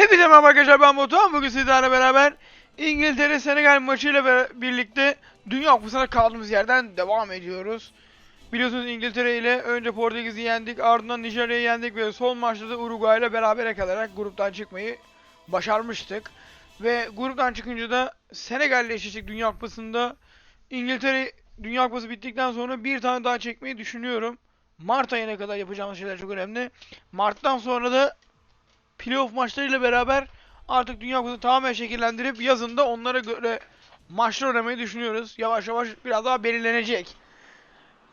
Hepinize merhaba arkadaşlar ben Batuhan. Bugün sizlerle beraber İngiltere Senegal maçıyla birlikte Dünya Kupası'na kaldığımız yerden devam ediyoruz. Biliyorsunuz İngiltere ile önce Portekiz'i yendik, ardından Nijerya'yı yendik ve son maçta da Uruguay ile berabere kalarak gruptan çıkmayı başarmıştık. Ve gruptan çıkınca da Senegal ile eşleştik Dünya Kupası'nda. İngiltere Dünya Kupası bittikten sonra bir tane daha çekmeyi düşünüyorum. Mart ayına kadar yapacağımız şeyler çok önemli. Mart'tan sonra da playoff maçlarıyla beraber artık Dünya Kupası'nı tamamen şekillendirip yazında onlara göre maçlar oynamayı düşünüyoruz. Yavaş yavaş biraz daha belirlenecek.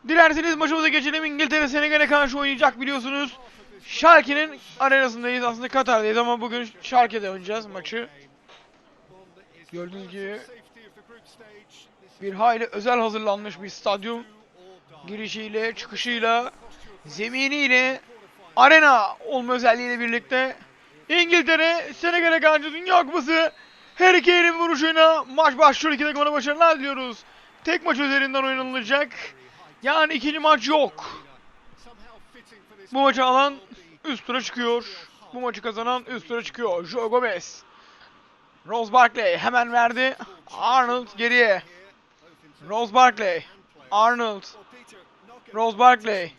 Dilerseniz maçımıza geçelim. İngiltere Senegal'e karşı oynayacak biliyorsunuz. Schalke'nin arenasındayız. Aslında Katar'dayız ama bugün Schalke'de oynayacağız maçı. Gördüğünüz gibi bir hayli özel hazırlanmış bir stadyum. Girişiyle, çıkışıyla, zeminiyle, arena olma özelliğiyle birlikte İngiltere Senegal'e karşı Dünya Kupası Harry Kane'in vuruşuyla maç başlıyor. İki takımına başarılar diliyoruz. Tek maç üzerinden oynanılacak. Yani ikinci maç yok. Bu maçı alan üst tura çıkıyor. Bu maçı kazanan üst tura çıkıyor. Joe Gomez. Rose Barkley hemen verdi. Arnold geriye. Rose Barkley. Arnold. Rose Barkley.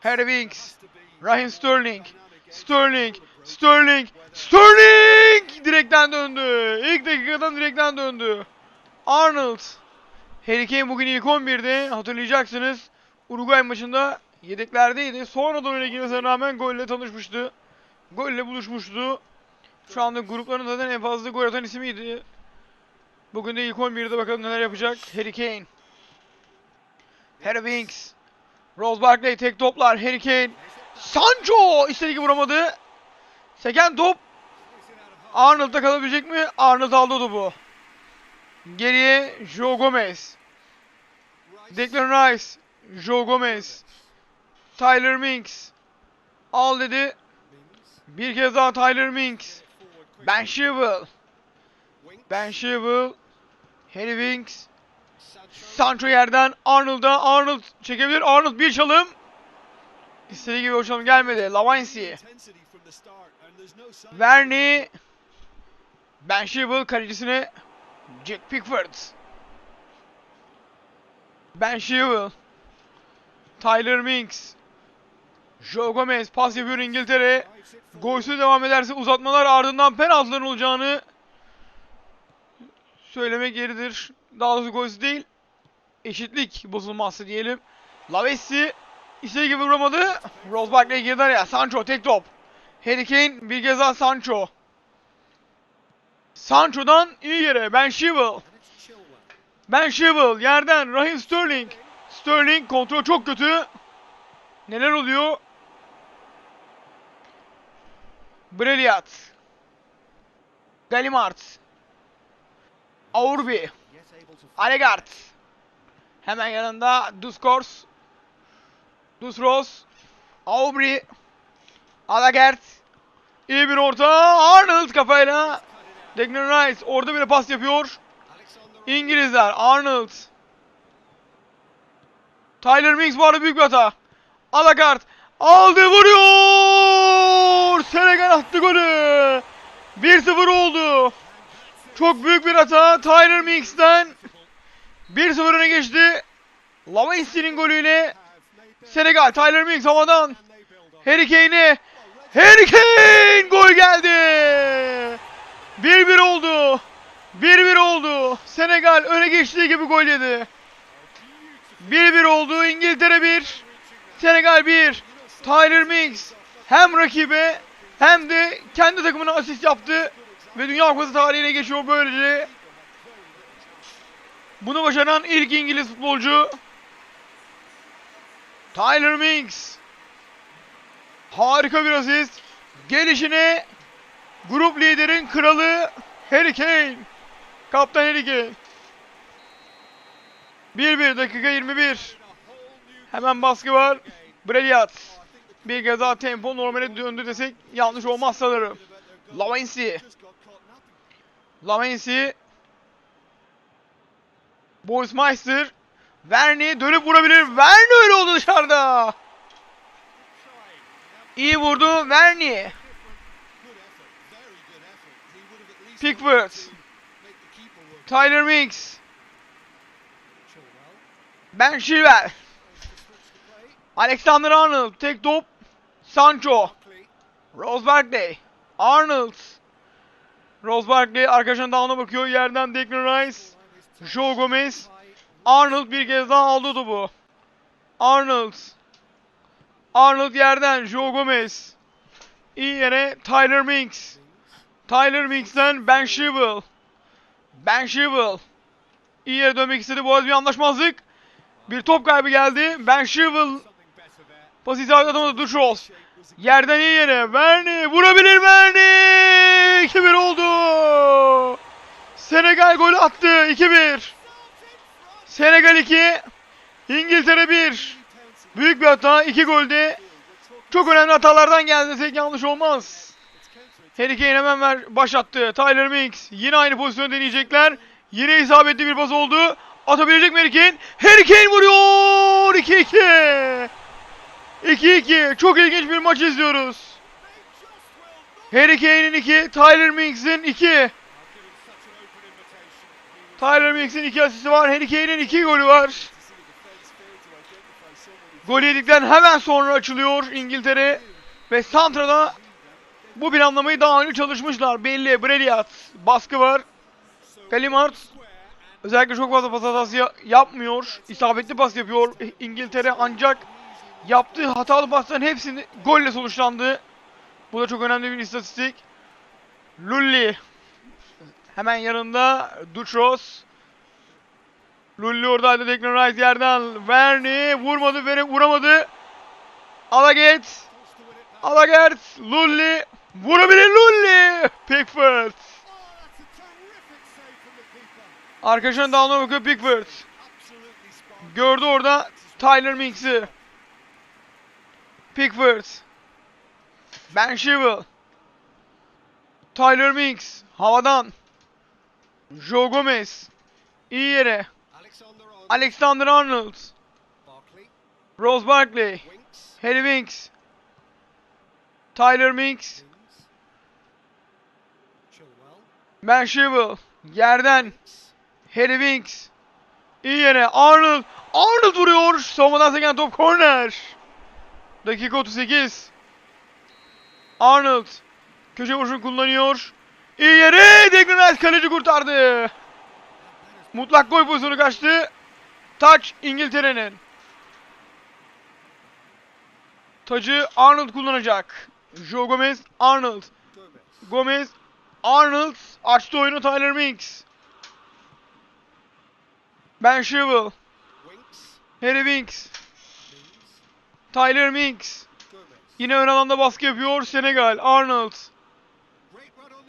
Harry Winks. Raheem Sterling. Sterling. Sterling. Sterling! Direkten döndü. İlk dakikadan direkten döndü. Arnold. Harry Kane bugün ilk 11'de hatırlayacaksınız. Uruguay maçında yedeklerdeydi. Sonradan oyuna girmesine rağmen golle tanışmıştı. Golle buluşmuştu. Şu anda grupların zaten en fazla gol atan ismiydi. Bugün de ilk 11'de bakalım neler yapacak. Harry Kane. Harry Winks. Rose Barkley tek toplar. Harry Kane. Sancho istediği gibi vuramadı. Seken top. Arnold'da kalabilecek mi? Arnold aldı topu. Geriye Joe Gomez. Declan Rice. Joe Gomez. Tyler Minks. Al dedi. Bir kez daha Tyler Minks. Ben Shewell. Ben Shewell. Harry Winks. Sancho yerden Arnold'a. Arnold çekebilir. Arnold bir çalım. İstediği gibi o çalım gelmedi. Lavansi. Verni. Ben Shewell kalecisine Jack Pickford. Ben Shewell. Tyler Minks. Joe Gomez pas yapıyor İngiltere. Golsüz devam ederse uzatmalar ardından penaltıların olacağını söylemek yeridir. Daha doğrusu golsüz değil. Eşitlik bozulması diyelim. Lavesi istediği gibi vuramadı. Rose Barkley girdi araya. Sancho tek top. Harry Kane bir kez daha Sancho. Sancho'dan iyi yere. Ben Shewell. Ben Shewell yerden Raheem Sterling. Sterling kontrol çok kötü. Neler oluyor? Breliat. Galimart. Aurbi. Alegard. Hemen yanında Duskors. Dusros. Aubry. Alagert. İyi bir orta. Arnold kafayla. Declan Rice orada bile pas yapıyor. İngilizler. Arnold. Tyler Minks bu arada büyük bir hata. Alagard. Aldı vuruyor. Senegal attı golü. 1-0 oldu. Çok büyük bir hata Tyler Minks'ten. 1-0 öne geçti. Lavensi'nin golüyle Senegal Tyler Minks havadan Harry Kane'e Harry Kane gol geldi. 1-1 oldu. 1-1 oldu. Senegal öne geçtiği gibi gol yedi. 1-1 oldu. İngiltere 1. Senegal 1. Tyler Minks hem rakibe hem de kendi takımına asist yaptı. Ve Dünya Kupası tarihine geçiyor böylece. Bunu başaran ilk İngiliz futbolcu. Tyler Minks. Harika bir asist. Gelişine grup liderin kralı Harry Kane. Kaptan Harry Kane. 1-1 dakika 21. Hemen baskı var. Breliat. Bir kez daha tempo normale döndü desek yanlış olmaz sanırım. Lavensi. Lavensi. Boris Meister. Verni dönüp vurabilir. Verni öyle oldu dışarıda. İyi vurdu Verni. Pickford. Tyler Mix. Ben Chilwell. Alexander Arnold. Tek top. Sancho. Rose Barkley. Arnold. Rose Barkley arkadaşına dağına bakıyor. Yerden Declan Rice. Joe Gomez. Arnold bir kez daha aldı topu. Arnold. Arnold yerden. Joe Gomez. İyi yere Tyler Minks. Tyler Minks'ten Ben Chilwell. Ben Chilwell. İyi yere dönmek istedi. Bu arada bir anlaşmazlık. Bir top kaybı geldi. Ben Chilwell Pas isabet atamadı Dušos. Yerden iyi yere. Verni vurabilir Verni. 2-1 oldu. Senegal gol attı. 2-1. Senegal 2. İngiltere 1. Büyük bir hata. 2 golde. Çok önemli hatalardan geldi. Tek yanlış olmaz. Harry Kane hemen ver, baş attı. Tyler Minks. Yine aynı pozisyonu deneyecekler. Yine isabetli bir pas oldu. Atabilecek mi Harry Kane? Harry Kane vuruyor. 2-2. 2-2. Çok ilginç bir maç izliyoruz. Harry Kane'in 2, Tyler Minks'in 2. Tyler Minks'in 2 asisti var. Harry Kane'in 2 golü var. Gol yedikten hemen sonra açılıyor İngiltere. Ve Santra'da bu planlamayı daha önce çalışmışlar. Belli. Breliat. Baskı var. Kalimart özellikle çok fazla pas hatası ya- yapmıyor. İsabetli pas yapıyor İngiltere ancak yaptığı hatalı pasların hepsini golle sonuçlandı. Bu da çok önemli bir istatistik. Lulli hemen yanında Duchros. Lulli oradaydı Declan yerden. Verni vurmadı, vere, vuramadı. Alaget. Alaget. Lulli. Vurabilir Lulli. Pickford. Arkadaşına dağına bakıyor Pickford. Gördü orada Tyler Minks'i. Pickford. Ben Chilwell. Tyler Minks. Havadan. Joe Gomez. İyi yere. Alexander Arnold. Rose Barkley. Harry Winks. Tyler Minks. Ben Chilwell. Yerden. Harry Winks. İyi yere. Arnold. Arnold vuruyor. Savunmadan seken top korner. Dakika 38. Arnold. Köşe vuruşunu kullanıyor. İyi yere. Declan kaleci kurtardı. Mutlak gol pozisyonu kaçtı. Taç İngiltere'nin. Tacı Arnold kullanacak. Joe Gomez, Arnold. Gomez, Arnold açtı oyunu Tyler Minks. Ben Chilwell, Harry Winks, Tyler Minks. Yine ön alanda baskı yapıyor Senegal. Arnold.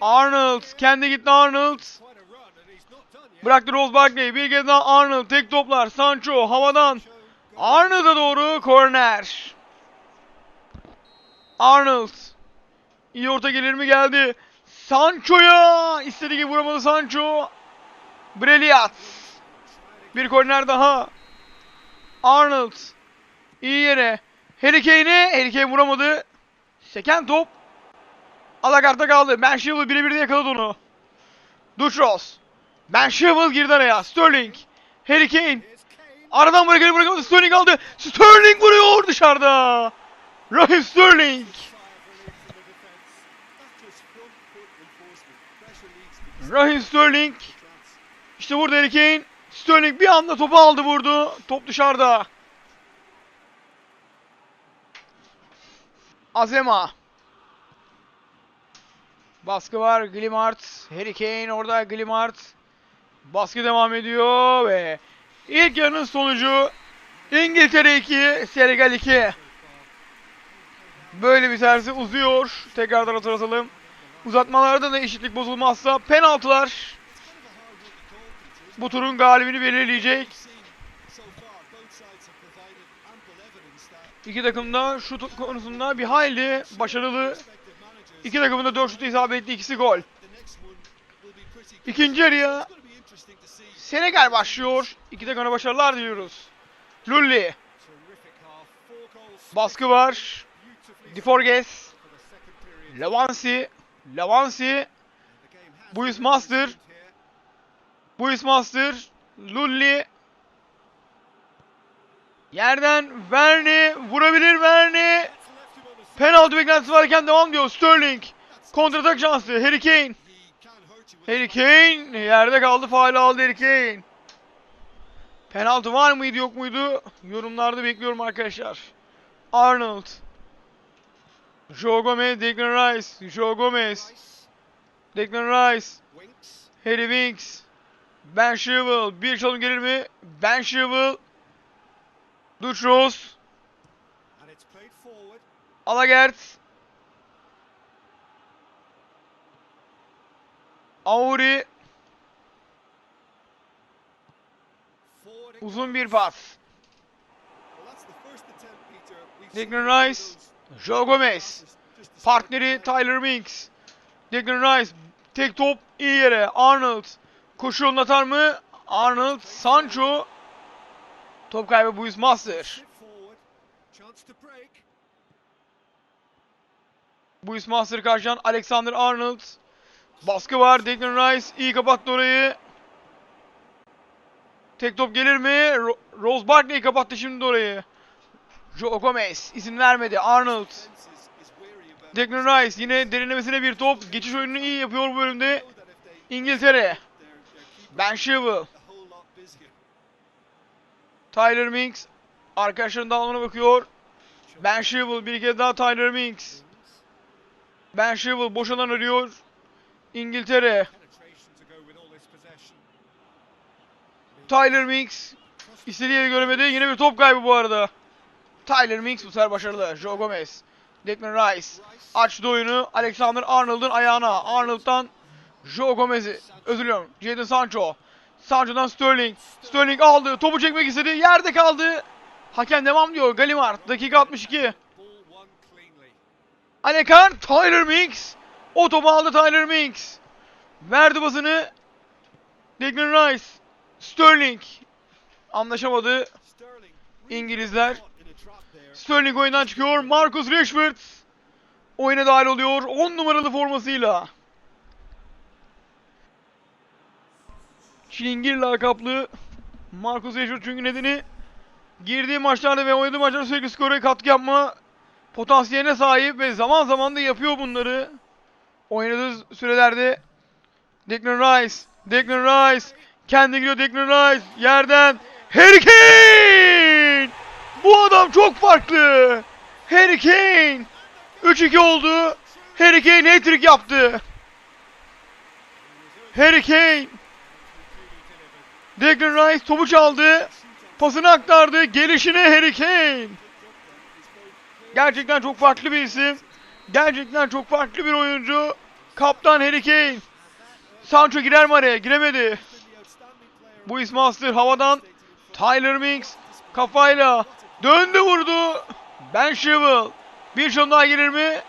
Arnold. Kendi gitti Arnold. Bıraktı Rose Barkley. Bir kez daha Arnold. Tek toplar. Sancho havadan. Arnold'a doğru korner. Arnold. İyi orta gelir mi geldi. Sancho'ya. İstediği gibi vuramadı Sancho. Breliat. Bir korner daha. Arnold. İyi yere. Harry Kane'e. Harry Kane vuramadı. Seken top. Alakart'ta kaldı. Chilwell birebir de yakaladı onu. Duchros. Chilwell girdi araya. Sterling. Harry Kane. Aradan bırakıp bırakamadı. Sterling aldı. Sterling vuruyor dışarıda. Raheem Sterling. Raheem Sterling. İşte burada Harry Kane. Sterling bir anda topu aldı vurdu. Top dışarıda. Azema. Baskı var. Glimart. Harry Kane orada. Glimart. Baskı devam ediyor ve ilk yarının sonucu İngiltere 2, Senegal 2. Böyle bir tersi uzuyor. Tekrardan hatırlatalım. Uzatmalarda da eşitlik bozulmazsa penaltılar bu turun galibini belirleyecek. İki takım da şut konusunda bir hayli başarılı. İki takımın da 4 şutu isabetli ikisi gol. İkinci yarıya Senegal başlıyor. İki takımına başarılar diliyoruz. Lulli. Baskı var. Diforges. Lavansi. Lavansi. Buis Master. Buis Master. Lulli. Yerden Verni. Vurabilir Verni. Penaltı beklentisi varken devam diyor. Sterling. Kontratak şansı. Harry Kane. Harry Kane yerde kaldı. Faal aldı Harry Kane. Penaltı var mıydı yok muydu? Yorumlarda bekliyorum arkadaşlar. Arnold. Joe Gomez, Declan Rice. Joe Gomez. Declan Rice. Harry Winks. Ben Chilwell. Bir çalım gelir mi? Ben Chilwell. Duchros. Alagert. Auri. Uzun bir pas. Declan Rice. Joe Gomez. Partneri Tyler Winks. Declan Rice. Tek top iyi yere. Arnold. Koşu yolunu atar mı? Arnold. Sancho. Top kaybı Buis Master. Buis Master karşılayan Alexander Arnold. Baskı var. Declan Rice iyi kapattı orayı. Tek top gelir mi? Ro- Rose Barkley kapattı şimdi orayı. Joe Gomez izin vermedi. Arnold. Declan Rice yine derinlemesine bir top. Geçiş oyununu iyi yapıyor bu bölümde. İngiltere. Ben Chilwell. Tyler Minks. Arkadaşların dağılımına bakıyor. Ben Chilwell bir kez daha Tyler Minks. Ben Chilwell boş alan arıyor. İngiltere. Tyler Minks. İstediği yeri göremedi. Yine bir top kaybı bu arada. Tyler Minks bu sefer başarılı. Joe Gomez. Declan Rice. Açtı oyunu. Alexander Arnold'un ayağına. Arnold'dan Joe Gomez'i. Özür diliyorum. Jadon Sancho. Sancho'dan Sterling. Sterling aldı. Topu çekmek istedi. Yerde kaldı. Hakem devam diyor. Galimard. Dakika 62. Alekan. Tyler Minks. O topu aldı Tyler Minks. Verdi basını. Declan Rice. Sterling. Anlaşamadı. İngilizler. Sterling oyundan çıkıyor. Marcus Rashford oyuna dahil oluyor 10 numaralı formasıyla. Çilingir lakaplı Marcus Rashford çünkü nedeni girdiği maçlarda ve oynadığı maçlarda sürekli skora katkı yapma potansiyeline sahip ve zaman zaman da yapıyor bunları. Oynadığı sürelerde Declan Rice, Declan Rice, kendi giriyor Declan Rice, yerden Harry Kane! Bu adam çok farklı. Harry Kane. 3-2 oldu. Harry Kane hat-trick yaptı. Harry Kane. Declan Rice topu çaldı. Pasını aktardı. Gelişine Harry Kane. Gerçekten çok farklı bir isim. Gerçekten çok farklı bir oyuncu. Kaptan Harry Kane. Sancho girer mi araya? Giremedi. Bu Master havadan. Tyler Minks kafayla döndü vurdu. Ben Chilwell. Bir şun daha gelir mi?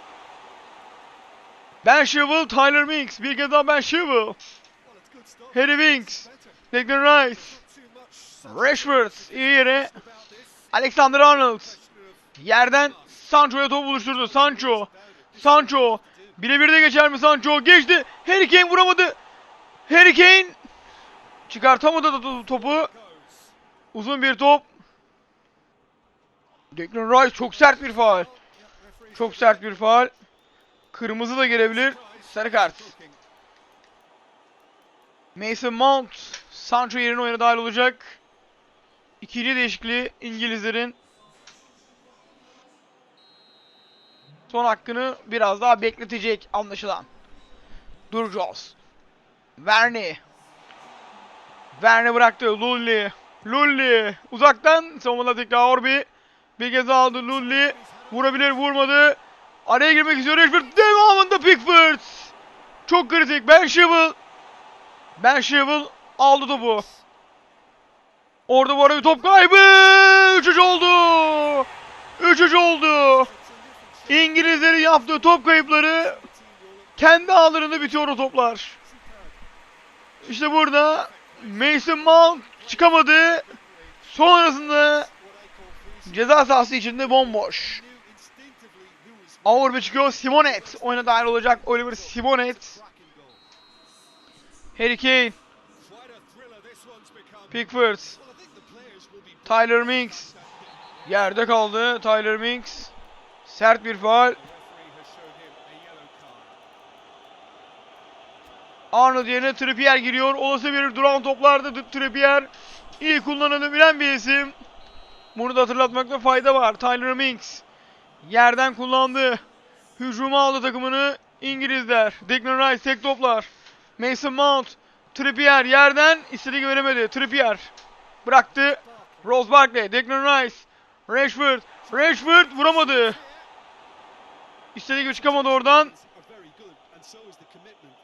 Ben Chilwell, Tyler Minks. Bir kez daha Ben Chilwell. Harry Winks. Declan Rice. Rashford. iyi yere. Alexander Arnold. Yerden Sancho'ya top buluşturdu. Sancho. Sancho. Birebir de geçer mi Sancho? Geçti. Harry Kane vuramadı. Harry Kane çıkartamadı da to- topu. Uzun bir top. Declan Rice çok sert bir faal. Çok sert bir faal. Kırmızı da gelebilir. Sarı kart. Mason Mount Sancho yerine oyuna dahil olacak. İkinci değişikliği İngilizlerin son hakkını biraz daha bekletecek anlaşılan. Duracağız. Verni. Verni bıraktı. Lulli. Lulli. Uzaktan savunmada tekrar Orbi. Bir kez aldı Lulli. Vurabilir vurmadı. Araya girmek istiyor Rashford. Devamında Pickford. Çok kritik. Ben Chilwell. Ben Chilwell aldı topu. Orada bu arada bir top kaybı. 3-3 oldu. 3-3 oldu. İngilizlerin yaptığı top kayıpları kendi ağlarında bitiyor o toplar. İşte burada Mason Mount çıkamadı. Sonrasında ceza sahası içinde bomboş. Avrupa çıkıyor. Simonet oyuna dahil olacak. Oliver Simonet. Harry Kane. Pickford. Tyler Minks. Yerde kaldı Tyler Minks. Sert bir card. Arnold yerine Trippier giriyor. Olası bir duran toplarda Trippier iyi kullanılabilen bir isim. Bunu da hatırlatmakta fayda var. Tyler Minks yerden kullandı. Hücuma aldı takımını İngilizler. Declan Rice tek toplar. Mason Mount. Trippier yerden istediği veremedi. Trippier bıraktı. Rose Barkley, Declan Rice, Rashford. Rashford vuramadı. İstediği gibi çıkamadı oradan.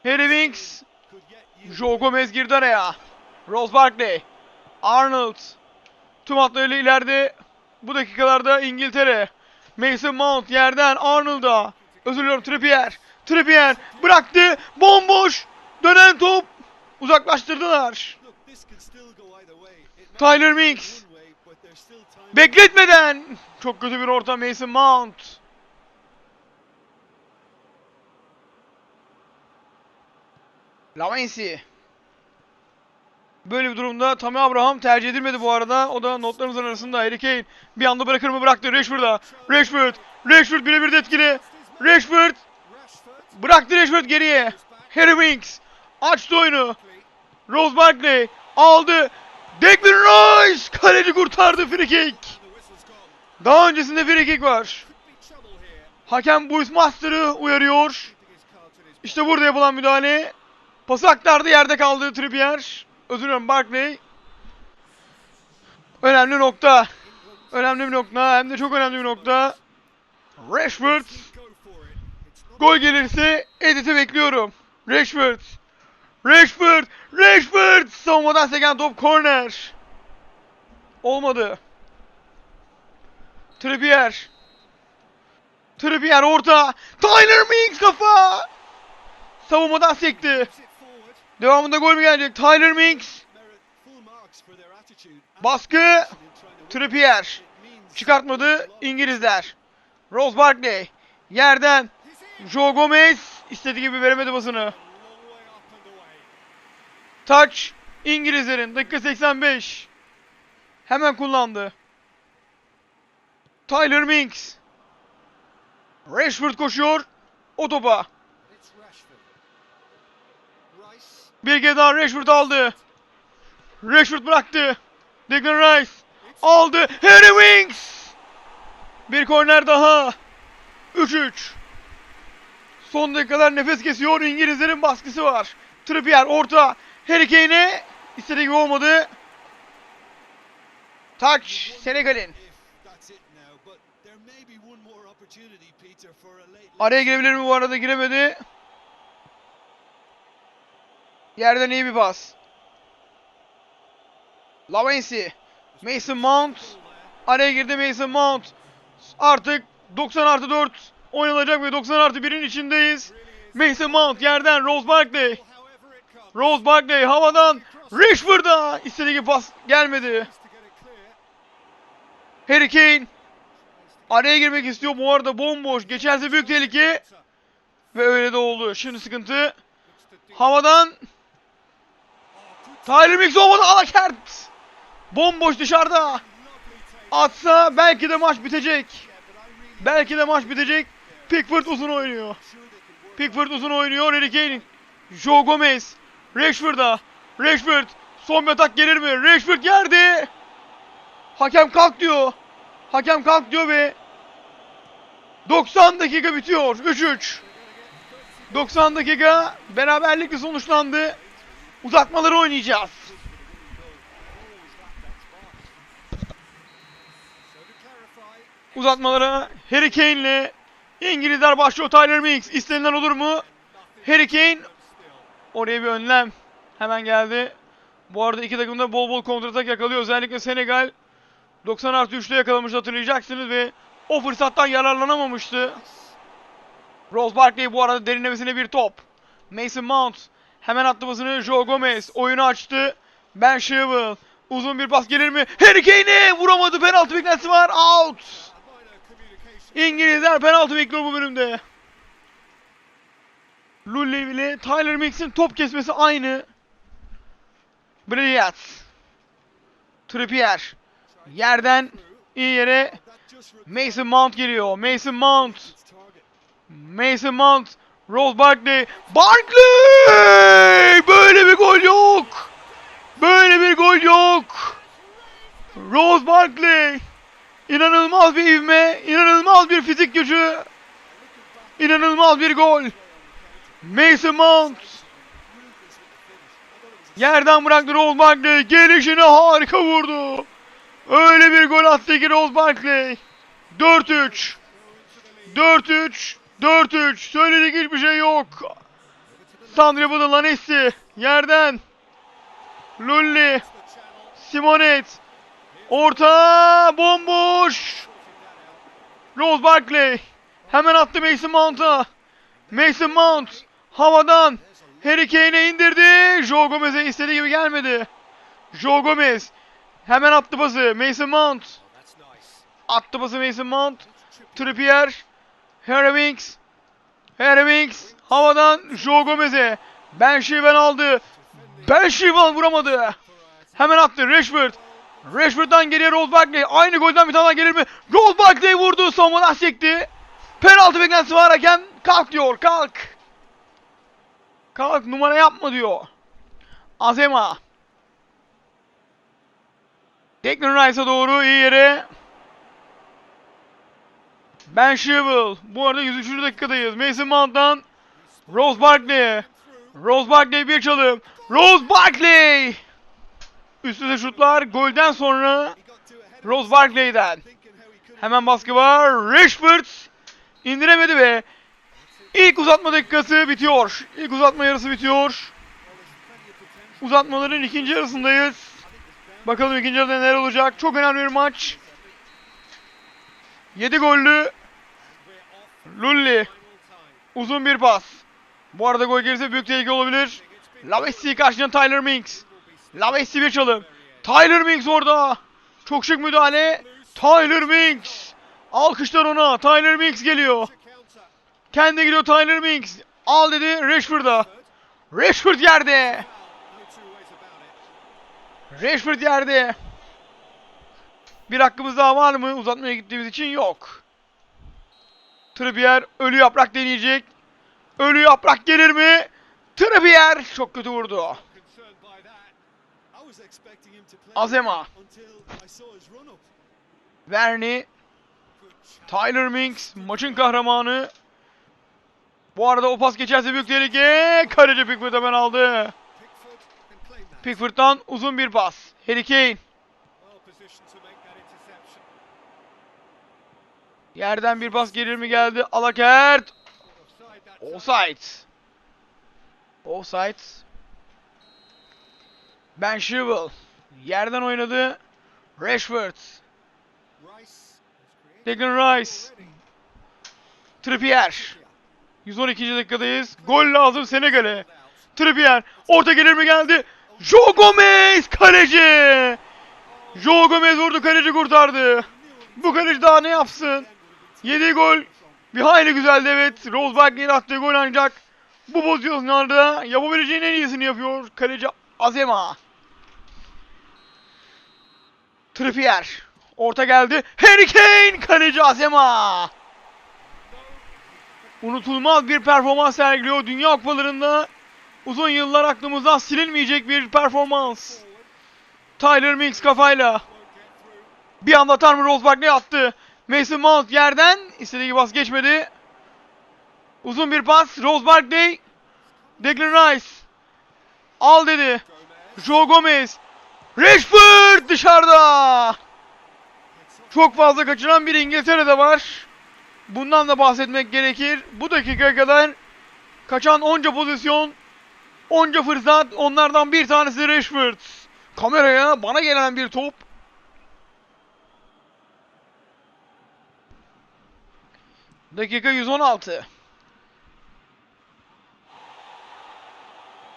Harry Winks Joe Gomez girdi araya. Rose Barkley. Arnold. Tüm hatlarıyla ileride. Bu dakikalarda İngiltere. Mason Mount yerden Arnold'a. Özür diliyorum Trippier. Trippier bıraktı. Bomboş. Dönen top. Uzaklaştırdılar. Tyler time. Bekletmeden. Çok kötü bir orta Mason Mount. Lavensi. Böyle bir durumda Tammy Abraham tercih edilmedi bu arada. O da notlarımızın arasında. Harry Kane bir anda bırakır mı bıraktı Rashford'a. Rashford. Rashford birebir de etkili. Rashford bıraktı Rashford geriye. Harry Winks açtı oyunu. Rose Barkley aldı. Declan Rice kaleci kurtardı free kick. Daha öncesinde free kick var. Hakem Bruce Master'ı uyarıyor. İşte burada yapılan müdahale. Pası aktardı yerde kaldı Trippier. Özür dilerim Barkley. Önemli nokta. Önemli bir nokta. Hem de çok önemli bir nokta. Rashford. Gol gelirse Edith'i bekliyorum. Rashford. Rashford. Rashford. Savunmadan seken top korner. Olmadı. Trippier. Trippier orta. Tyler Mings kafa. Savunmadan sekti. Devamında gol mü gelecek? Tyler and Baskı. Trippier. Çıkartmadı İngilizler. Rose Barkley. Yerden. Joe Gomez. istediği gibi veremedi basını. Touch İngilizlerin dakika 85. Hemen kullandı. Tyler Minks. Rashford koşuyor. O topa. It's Rashford. Rice. Bir kez daha Rashford aldı. Rashford bıraktı. Declan Rice aldı. Harry Winks. Bir korner daha. 3-3. Son dakikalar nefes kesiyor. İngilizlerin baskısı var. Trippier orta. Harry Kane'e istediği gibi olmadı. Touch Senegal'in. Araya girebilir mi bu arada giremedi. Yerden iyi bir pas. Lavensi. Mason Mount. Araya girdi Mason Mount. Artık 90 artı 4 oynanacak ve 90 artı 1'in içindeyiz. Mason Mount yerden Rose Barkley. Rose Barkley havadan Rashford'a istediği pas gelmedi. Harry Kane araya girmek istiyor bu arada bomboş. Geçerse büyük tehlike. Ve öyle de oldu. Şimdi sıkıntı. Havadan Tyler Mix olmadı Alakert. Bomboş dışarıda. Atsa belki de maç bitecek. Belki de maç bitecek. Pickford uzun oynuyor. Pickford uzun oynuyor. Harry Kane. Joe Gomez. Rashford'a. Rashford. Son bir atak gelir mi? Rashford geldi. Hakem kalk diyor. Hakem kalk diyor ve 90 dakika bitiyor. 3-3. 90 dakika beraberlikle sonuçlandı. Uzatmaları oynayacağız. Uzatmalara Harry Kane'le İngilizler başlıyor. Tyler Mings istenilen olur mu? Harry Kane oraya bir önlem hemen geldi. Bu arada iki takım da bol bol kontratak yakalıyor. Özellikle Senegal 90 artı 3'te yakalamış hatırlayacaksınız ve o fırsattan yararlanamamıştı. Rose Barkley bu arada derinlemesine bir top. Mason Mount hemen attı basını Joe Gomez oyunu açtı. Ben Chilwell uzun bir pas gelir mi? Harry Kane'e vuramadı penaltı beklentisi var out. İngilizler penaltı bekliyor bu bölümde. Lullev ile Tyler Mings'in top kesmesi aynı. Brilliant. Trippier. Yerden iyi yere Mason Mount geliyor. Mason Mount. Mason Mount. Rose Barkley. Barkley! Böyle bir gol yok. Böyle bir gol yok. Rose Barkley. İnanılmaz bir ivme, inanılmaz bir fizik gücü. İnanılmaz bir gol. Mason Mount. Yerden bıraktı Rose Barkley. Gelişine harika vurdu. Öyle bir gol attı ki Rose Barkley. 4-3. 4-3. 4-3. Söyledik hiçbir şey yok. Sandro Budalanesi. Yerden. Lulli. Simonet. Orta. Bomboş. Rose Barkley. Hemen attı Mason Mount'a. Mason Mount. Havadan. Harry Kane'e indirdi. Joe Gomez'e istediği gibi gelmedi. Joe Gomez. Hemen attı pası. Mason Mount. Attı pası Mason Mount. Trippier. Harry Winks. Harry Winks. Havadan Joe Gomez'e. Ben Chilwell aldı. Ben Chilwell vuramadı. Hemen attı Rashford. Rashford'dan geriye Rose Barkley. Aynı golden bir tane daha gelir mi? Rose Barkley vurdu. Savunmadan sekti. Penaltı beklentisi var hakem. Kalk diyor kalk. Kalk numara yapma diyor. Azema. Declan Rice'a doğru iyi yere. Ben Chilwell. Bu arada 103. dakikadayız. Mason Mount'tan Rose Barkley. Rose Barkley bir çalım. Rose Barkley. Üst üste şutlar. Golden sonra Rose Barkley'den. Hemen baskı var. Rashford indiremedi ve ilk uzatma dakikası bitiyor. İlk uzatma yarısı bitiyor. Uzatmaların ikinci yarısındayız. Bakalım ikinci yarıda neler olacak. Çok önemli bir maç. 7 gollü Lulli. Uzun bir pas. Bu arada gol gelirse büyük tehlike olabilir. Lavesi karşına Tyler Minks. Lavesi bir çalım. Tyler Minks orada. Çok şık müdahale. Tyler Minks. Alkışlar ona. Tyler Minks geliyor. Kendi gidiyor Tyler Minks. Al dedi Rashford'a. Rashford yerde. Rashford yerde. Bir hakkımız daha var mı? Uzatmaya gittiğimiz için yok. Trippier ölü yaprak deneyecek. Ölü yaprak gelir mi? Trippier çok kötü vurdu. Azema. Verni. Tyler Minks maçın kahramanı. Bu arada o pas geçerse büyük tehlike. Kaleci Pickford hemen aldı. Pickford'dan uzun bir pas. Harry Kane yerden bir pas gelir mi geldi? Alakert. Offside. Offside. Ben Chilwell. Yerden oynadı. Rashford. Declan Rice. Trippier. 112. dakikadayız. Gol lazım Senegal'e. Trippier. Orta gelir mi geldi? Joe Gomez kaleci. Joe Gomez vurdu kaleci kurtardı. Bu kaleci daha ne yapsın? Yediği gol bir hayli güzeldi evet. Rose Barkley'in attığı gol ancak bu pozisyonlarda yapabileceğin en iyisini yapıyor kaleci Azema. Trippier. Orta geldi. Harry Kane kaleci Azema. Unutulmaz bir performans sergiliyor Dünya Kupalarında. Uzun yıllar aklımızdan silinmeyecek bir performans. Tyler Minks kafayla. Bir anda atar mı Rose Barkley attı. Mason Mount yerden istediği gibi pas geçmedi. Uzun bir pas. Rose Barkley. Declan Rice. Al dedi. Joe Gomez. Rashford dışarıda. Çok fazla kaçıran bir İngiltere'de var. Bundan da bahsetmek gerekir. Bu dakikaya kadar kaçan onca pozisyon, onca fırsat onlardan bir tanesi Rashford. Kameraya bana gelen bir top. Dakika 116.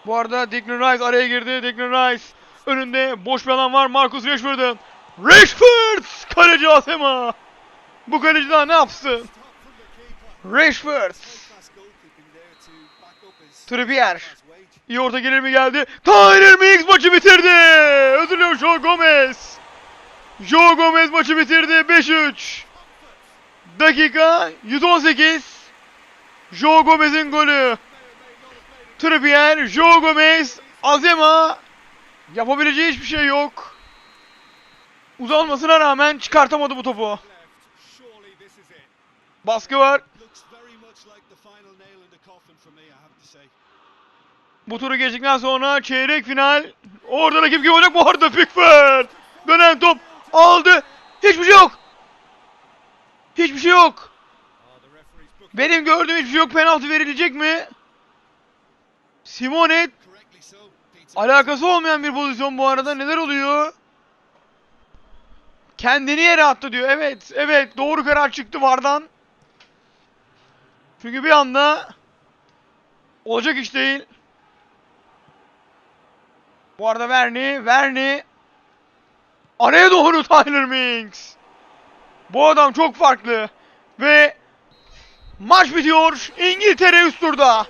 Bu arada Declan Rice araya girdi. Declan Rice önünde boş bir alan var. Marcus Rashford'un. Rashford! Kaleci Asema. Bu kaleci daha ne yapsın? Rashford. Trippier. İyi orta gelir mi geldi? Tyler Mings maçı bitirdi. Özür Joe Gomez. Joe Gomez maçı bitirdi. 5-3. Dakika 118. Joe Gomez'in golü. Trippier, Joe Gomez, Azema. Yapabileceği hiçbir şey yok. Uzanmasına rağmen çıkartamadı bu topu. Baskı var. Bu turu geçtikten sonra çeyrek final. Orada rakip kim olacak? Bu arada Pickford. Dönen top aldı. Hiçbir şey yok. Hiçbir şey yok. Benim gördüğüm hiçbir şey yok. Penaltı verilecek mi? Simone alakası olmayan bir pozisyon bu arada. Neler oluyor? Kendini yere attı diyor. Evet, evet. Doğru karar çıktı Vardan. Çünkü bir anda olacak iş değil. Bu arada Verni, Verni araya doğru Tyler Minks. Bu adam çok farklı ve maç bitiyor. İngiltere üst turda.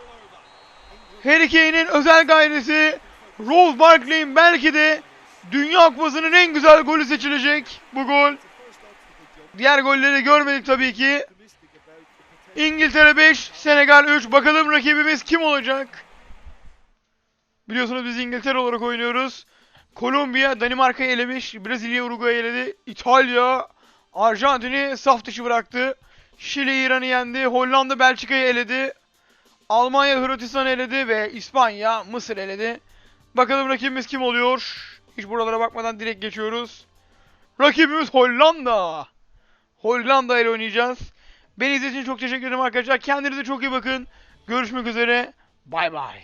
Harry Kane'in özel gayresi Rose Barkley'in belki de Dünya Kupası'nın en güzel golü seçilecek bu gol. Diğer golleri görmedik tabii ki. İngiltere 5, Senegal 3. Bakalım rakibimiz kim olacak? Biliyorsunuz biz İngiltere olarak oynuyoruz. Kolombiya Danimarka'yı elemiş. Brezilya Uruguay'ı eledi. İtalya Arjantin'i saf dışı bıraktı. Şili İran'ı yendi. Hollanda Belçika'yı eledi. Almanya Hırvatistan'ı eledi ve İspanya Mısır eledi. Bakalım rakibimiz kim oluyor? Hiç buralara bakmadan direkt geçiyoruz. Rakibimiz Hollanda. Hollanda ile oynayacağız. Beni izlediğiniz için çok teşekkür ederim arkadaşlar. Kendinize çok iyi bakın. Görüşmek üzere. Bay bay.